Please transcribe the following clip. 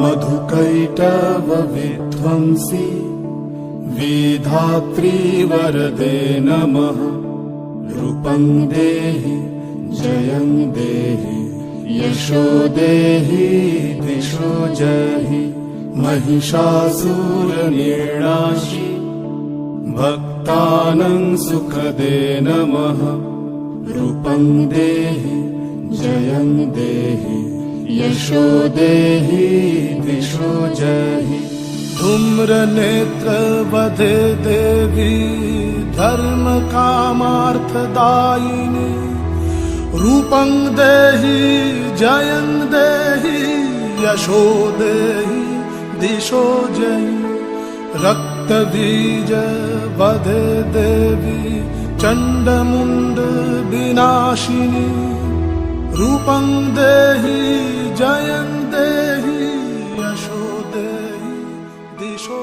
मधुकैटवविध्वंसि विधात्री वरदे नमः। रूपं देहि जयं देहि यशो देहि दिशो जहि महिषासुरनिर्णाशि भक्तानं सुखदे नमः। रूपं देहि जयं देहि यशो देहि दिशो जहि। धूम्रनेत्रवधे देवी धर्मकामार्थदायिनी। रूपं देहि जयं देहि यशो देहि दिशो जयि रक्तबीज वधे देवी चण्डमुण्ड विनाशिनी रूपं देहि जयं देहि यशो देहि दिशो